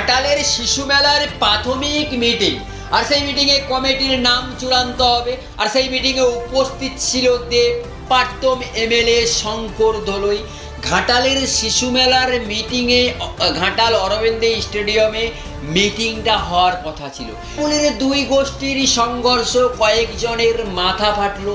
ঘাটালের শিশু মেলার প্রাথমিক মিটিং আর সেই মিটিংয়ে কমিটির নাম চূড়ান্ত হবে। আর সেই মিটিংয়ে উপস্থিত ছিল দেব প্রাক্তন এমএলএ শঙ্কর দলই। ঘাটালের শিশু মেলার মিটিংয়ে ঘাটাল অরবিন্দ স্টেডিয়ামে মিটিংটা হওয়ার কথা ছিল। স্কুলের দুই গোষ্ঠীর সংঘর্ষ, কয়েকজনের মাথা ফাটলো,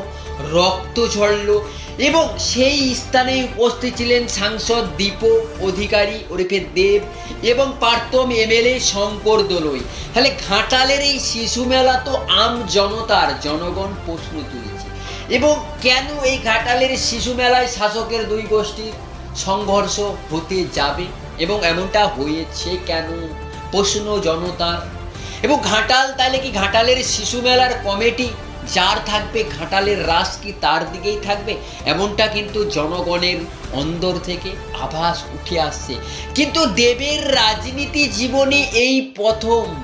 রক্ত ঝরলো। এবং সেই স্থানে উপস্থিত ছিলেন সাংসদ, দীপক, অধিকারী, ওরফে দেব এবং প্রাক্তন এমএলএ শঙ্কর দলই। তাহলে ঘাটালের এই শিশু মেলা তো আম জনতার, জনগণ প্রশ্ন তুলেছে। এবং কেন এই ঘাটালের শিশু মেলায় শাসকের দুই গোষ্ঠীর সংঘর্ষ হতে যাবে এবং এমনটা হয়েছে কেন? প্রশ্ন জনতার। এবং ঘাটাল, তাহলে কি ঘাটালের শিশু মেলার কমিটি যার থাকবে, ঘাটালের রাস কি তার দিকেই থাকবে? এমনটা কিন্তু জনগণের অন্দর থেকে আভাস উঠে আসছে। কিন্তু দেবের রাজনীতি জীবনে এই প্রথম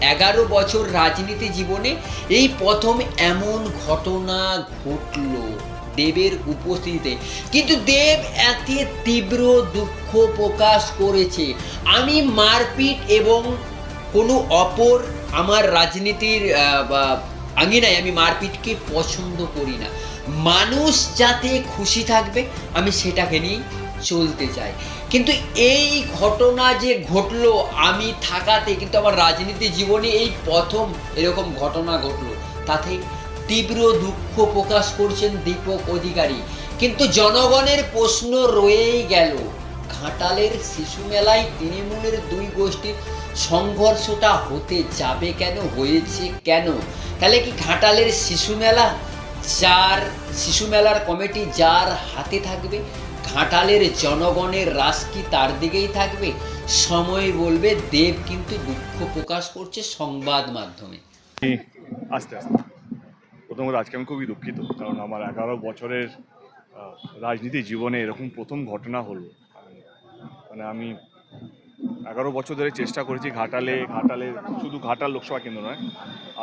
এগারো বছর রাজনীতি জীবনে এই প্রথম এমন ঘটনা ঘটলো দেবের উপস্থিতিতে। কিন্তু দেব এতে তীব্র দুঃখ প্রকাশ করেছে। আমি মারপিট এবং কোনো অপর আমার রাজনীতির বা আঙিনায় আমি মারপিটকে পছন্দ করি না। মানুষ যাতে খুশি থাকবে, আমি সেটাকে নিয়েই চলতে চাই। কিন্তু এই ঘটনা যে ঘটলো, আমি থাকাতে কিন্তু আমার রাজনীতি জীবনে এই প্রথম এরকম ঘটনা ঘটলো। তাতে তীব্র দুঃখ প্রকাশ করছেন দীপক অধিকারী। কিন্তু জনগণের প্রশ্ন রয়েই গেল ঘাটালের শিশু মেলায় তৃণমূলের দুই গোষ্ঠীর সংঘর্ষটা হতে যাবে কেন, হয়েছে কেন? তাহলে কি ঘাটালের শিশু মেলা যার, শিশু মেলার কমিটি যার হাতে থাকবে? ঘাটালের জনগণের রাস কি তার দিকেই থাকবে? সময় বলবে, দেব কিন্তু দুঃখ প্রকাশ করছে সংবাদ মাধ্যমে। আস্তে আস্তে। প্রথমত আজকে আমি খুবই দুঃখিত, কারণ আমার এগারো বছরের রাজনীতি জীবনে এরকম প্রথম ঘটনা হলো। মানে আমি এগারো বছর ধরে চেষ্টা করেছি ঘাটালে ঘাটালে শুধু ঘাটাল লোকসভা কেন্দ্র নয়,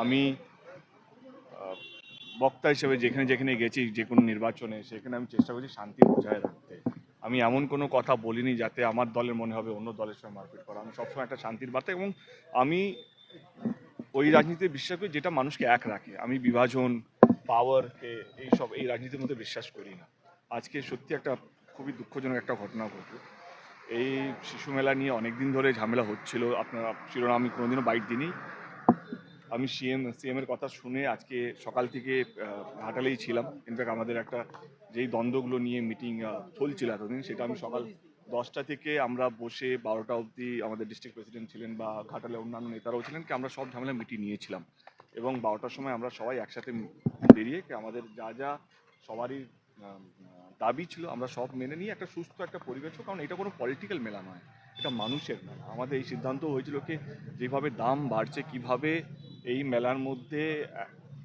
আমি বক্তা হিসেবে যেখানে যেখানে গেছি, যে কোনো নির্বাচনে, সেখানে আমি চেষ্টা করছি শান্তি বজায় রাখতে। আমি এমন কোনো কথা বলিনি যাতে আমার দলের মনে হবে অন্য দলের সঙ্গে মারপিট করা। আমি সবসময় একটা শান্তির বার্তা এবং আমি ওই রাজনীতিতে বিশ্বাস করি যেটা মানুষকে এক রাখে। আমি বিভাজন পাওয়ারকে এইসব, এই রাজনীতির মধ্যে বিশ্বাস করি না। আজকে সত্যি একটা খুবই দুঃখজনক একটা ঘটনা ঘটলো। এই শিশু মেলা নিয়ে অনেক দিন ধরে ঝামেলা হচ্ছিল। আপনারা শিরোনাম আমি কোনোদিনও বাইট দিইনি। আমি সিএম সিএম এর কথা শুনে আজকে সকাল থেকে ঘাটালেই ছিলাম। ইনফ্যাক্ট আমাদের একটা যেই দ্বন্দ্বগুলো নিয়ে মিটিং চলছিল এতদিন, সেটা আমি সকাল দশটা থেকে আমরা বসে বারোটা অবধি আমাদের ডিস্ট্রিক্ট প্রেসিডেন্ট ছিলেন বা ঘাটালে অন্যান্য নেতারাও ছিলেন, কি আমরা সব ঝামেলা মিটিয়ে নিয়েছিলাম। এবং বারোটার সময় আমরা সবাই একসাথে বেরিয়ে আমাদের যা যা সবারই দাবি ছিল, আমরা সব মেনে নিয়ে একটা সুস্থ একটা পরিবেশ কারণ এটা কোনো পলিটিক্যাল মেলা নয়, এটা মানুষের মেলা। আমাদের এই সিদ্ধান্ত হয়েছিল কি, যেভাবে দাম বাড়ছে, কীভাবে এই মেলার মধ্যে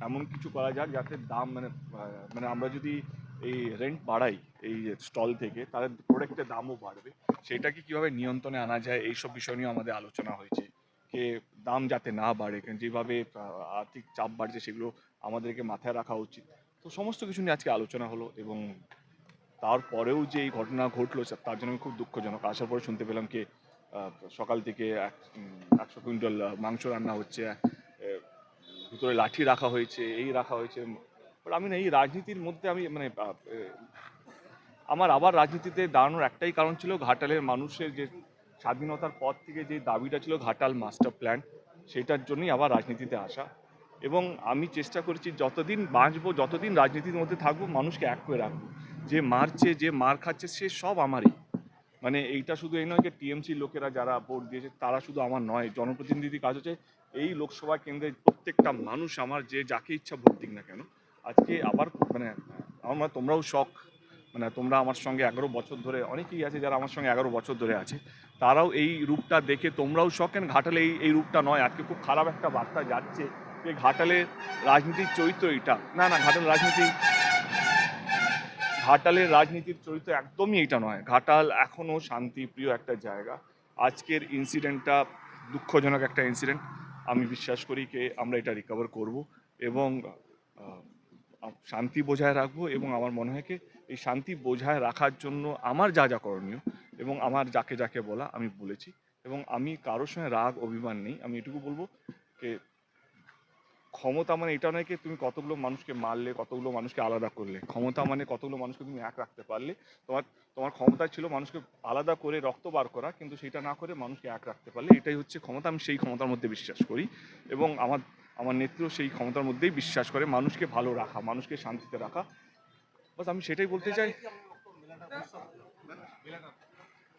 এমন কিছু করা যাক যাতে দাম মানে মানে আমরা যদি এই রেন্ট বাড়াই, এই স্টল থেকে, তাহলে প্রোডাক্টের দামও বাড়বে। সেটাকে কীভাবে নিয়ন্ত্রণে আনা যায়, এইসব বিষয় নিয়ে আমাদের আলোচনা হয়েছে। যে দাম যাতে না বাড়ে যেভাবে আর্থিক চাপ বাড়ছে, সেগুলো আমাদেরকে মাথায় রাখা উচিত। তো সমস্ত কিছু নিয়ে আজকে আলোচনা হলো এবং তারপরেও যে এই ঘটনা ঘটলো তার জন্য আমি খুব দুঃখজনক। আসার পরে শুনতে পেলাম কি সকাল থেকে এক একশো কুইন্টাল মাংস রান্না হচ্ছে ভিতরে লাঠি রাখা হয়েছে, এই রাখা হয়েছে। But আমি না এই রাজনীতির মধ্যে আমি মানে আমার আবার রাজনীতিতে দাঁড়ানোর একটাই কারণ ছিল ঘাটালের মানুষের যে স্বাধীনতার পর থেকে যে দাবিটা ছিল ঘাটাল মাস্টার প্ল্যান, সেটার জন্যই আবার রাজনীতিতে আসা। এবং আমি চেষ্টা করেছি যতদিন বাঁচবো, যতদিন রাজনীতির মধ্যে থাকব, মানুষকে এক করে রাখব। যে মারছে, যে মার খাচ্ছে, সে সব আমারই। মানে এইটা শুধু এই নয় যে টিএমসি লোকেরা যারা ভোট দিয়েছে, তারা শুধু আমার নয়, জনপ্রতিনিধি কাজ হচ্ছে, এই লোকসভা কেন্দ্রের প্রত্যেকটা মানুষ আমার যে যাকে ইচ্ছা ভোট দিক না কেন, আজকে আবার মানে আমার তোমরাও শখ মানে তোমরা আমার সঙ্গে এগারো বছর ধরে, অনেকেই আছে যারা আমার সঙ্গে এগারো বছর ধরে আছে, তারাও এই রূপটা দেখে তোমরাও শখ, কেন ঘাটালে এই এই রূপটা নয়, আজকে খুব খারাপ একটা বার্তা যাচ্ছে যে ঘাটালের রাজনীতির চরিত্র এটা না না, ঘাটাল রাজনীতি ঘাটালের রাজনীতির চরিত্র একদমই এটা নয়। ঘাটাল এখনও শান্তিপ্রিয় একটা জায়গা। আজকের ইনসিডেন্টটা দুঃখজনক একটা ইনসিডেন্ট আমি বিশ্বাস করি যে আমরা এটা রিকভার করব এবং শান্তি বজায় রাখব এবং আমার মনে হয় কি, এই শান্তি বজায় রাখার জন্য আমার যা যা করণীয় এবং আমার যাকে যাকে বলা আমি বলেছি এবং আমি কারোর সঙ্গে রাগ, অভিমান নেই। আমি এটুকু বলব যে ক্ষমতা মানে এটা নয় কি তুমি কতগুলো মানুষকে মারলে, কতগুলো মানুষকে আলাদা করলে। ক্ষমতা মানে কতগুলো মানুষকে তুমি এক রাখতে পারলে। তোমার তোমার ক্ষমতা ছিল মানুষকে আলাদা করে রক্ত বার করা, কিন্তু সেটা না করে মানুষকে এক রাখতে পারলে এটাই হচ্ছে ক্ষমতা। আমি সেই ক্ষমতার মধ্যে বিশ্বাস করি এবং আমার আমার নেত্র সেই ক্ষমতার মধ্যেই বিশ্বাস করে মানুষকে ভালো রাখা, মানুষকে শান্তিতে রাখা। বাস আমি সেটাই বলতে চাই।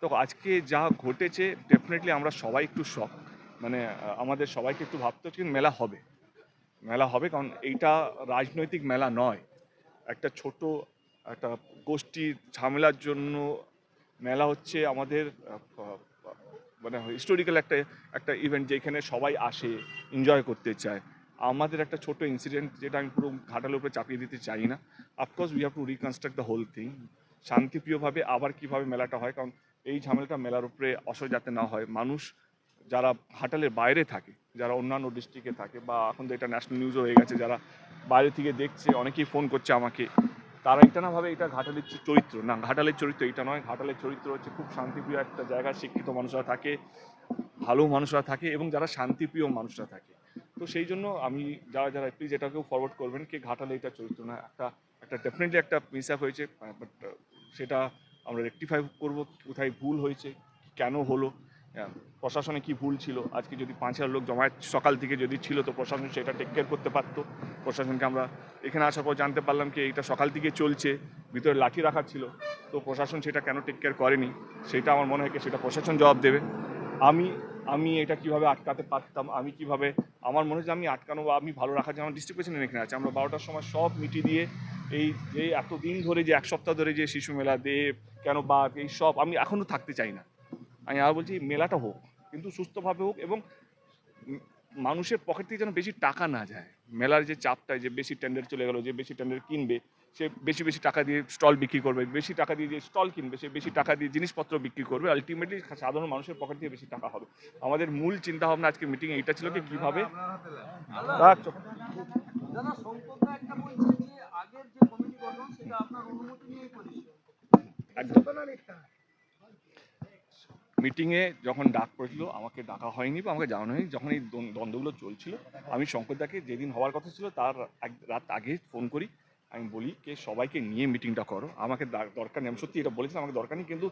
তো আজকে যা ঘটেছে ডেফিনেটলি আমরা সবাই একটু শখ মানে আমাদের সবাইকে একটু ভাবতে হচ্ছে মেলা হবে। মেলা হবে, কারণ এইটা রাজনৈতিক মেলা নয়। একটা ছোট, একটা গোষ্ঠীর ঝামেলার জন্য মেলা হচ্ছে আমাদের মানে হিস্টোরিক্যাল একটা একটা ইভেন্ট যেখানে সবাই আসে এনজয় করতে চায়। আমাদের একটা ছোট ইনসিডেন্ট যেটা আমি পুরো ঘাটালের উপরে চাপিয়ে দিতে চাই না। Of course we have to reconstruct the whole thing শান্তিপ্রিয়ভাবে আবার কীভাবে মেলাটা হয়, কারণ এই ঝামেলাটা মেলার উপরে অসর যাতে না হয়, মানুষ যারা ঘাটালের বাইরে থাকে, যারা অন্যান্য ডিস্ট্রিক্টে থাকে বা এখন তো এটা ন্যাশনাল নিউজও হয়ে গেছে, যারা বাইরে থেকে দেখছে, অনেকেই ফোন করছে আমাকে। তারা এটা না ভাবে এটা ঘাটালের চরিত্র। না, ঘাটালের চরিত্র এটা নয়। ঘাটালের চরিত্র হচ্ছে খুব শান্তিপ্রিয় একটা জায়গা শিক্ষিত মানুষরা থাকে, ভালো মানুষরা থাকে এবং যারা শান্তিপ্রিয় মানুষরা থাকে। তো সেই জন্য আমি যারা যারা প্লিজ এটাকেও ফরওয়ার্ড করবেন কি ঘাটালে এটা চরিত্র না, একটা একটা ডেফিনেটলি একটা মিস আপ হয়েছে বাট সেটা আমরা রেকটিফাই করব, কোথায় ভুল হয়েছে, কেন হলো প্রশাসনে কি ভুল ছিল? আজকে যদি পাঁচ হাজার লোক জমায়েত সকাল থেকে যদি ছিল, তো প্রশাসন সেটা টেক কেয়ার করতে পারতো। প্রশাসনকে আমরা এখানে আসার পর জানতে পারলাম কি এইটা সকাল থেকে চলছে, ভিতরে লাঠি রাখা ছিল। তো প্রশাসন সেটা কেন টেক কেয়ার করেনি? সেটা আমার মনে হয় সেটা প্রশাসন জবাব দেবে। আমি আমি এটা কীভাবে আটকাতে পারতাম? আমি কীভাবে, আমার মনে হচ্ছে আমি আটকানো বা আমি ভালো রাখার জন্য আমার ডিস্ট্রিক্ট প্রেসিডেন্ট এখানে আছে। আমরা বারোটার সময় সব মিটিয়ে দিয়ে এই যে এতদিন ধরে যে এক সপ্তাহ ধরে যে শিশু মেলা, দেব, কেন বাঘ, এই সব আমি এখনও থাকতে চাই না। আমি আর বলছি মেলাটা হোক কিন্তু সুস্থভাবে হোক এবং মানুষের পকেট থেকে যেন বেশি টাকা না যায়। মেলার যে চাপটা যে বেশি টেন্ডার চলে গেলো যে বেশি টেন্ডার কিনবে সে বেশি বেশি টাকা দিয়ে স্টল বিক্রি করবে বেশি টাকা দিয়ে যে স্টল কিনবে সে বেশি টাকা দিয়ে জিনিসপত্র বিক্রি করবে আলটিমেটলি সাধারণ মানুষের পকেট দিয়ে বেশি টাকা হবে। আমাদের মূল চিন্তা ভাবনা আজকে মিটিং এইটা ছিল কি কীভাবে রাখছো। দাদা শঙ্করদা একটা বলছে যে আগের যে কমিটি গঠন সেটা আপনার অনুমতি নিয়েই করেছিল। একদম। মিটিংয়ে যখন ডাক পড়েছিল, আমাকে ডাকা হয়নি বা আমাকে জানানো হয়নি, যখন এই দ্বন্দ্বগুলো চলছিল, আমি শঙ্করদাকে যেদিন হওয়ার কথা ছিল, তার এক রাত আগে ফোন করি, আমি বলি, কে সবাইকে নিয়ে মিটিংটা করো। আমাকে দরকার নেই, আমি সত্যি এটা বলেছিলাম, আমাকে দরকার নেই, কিন্তু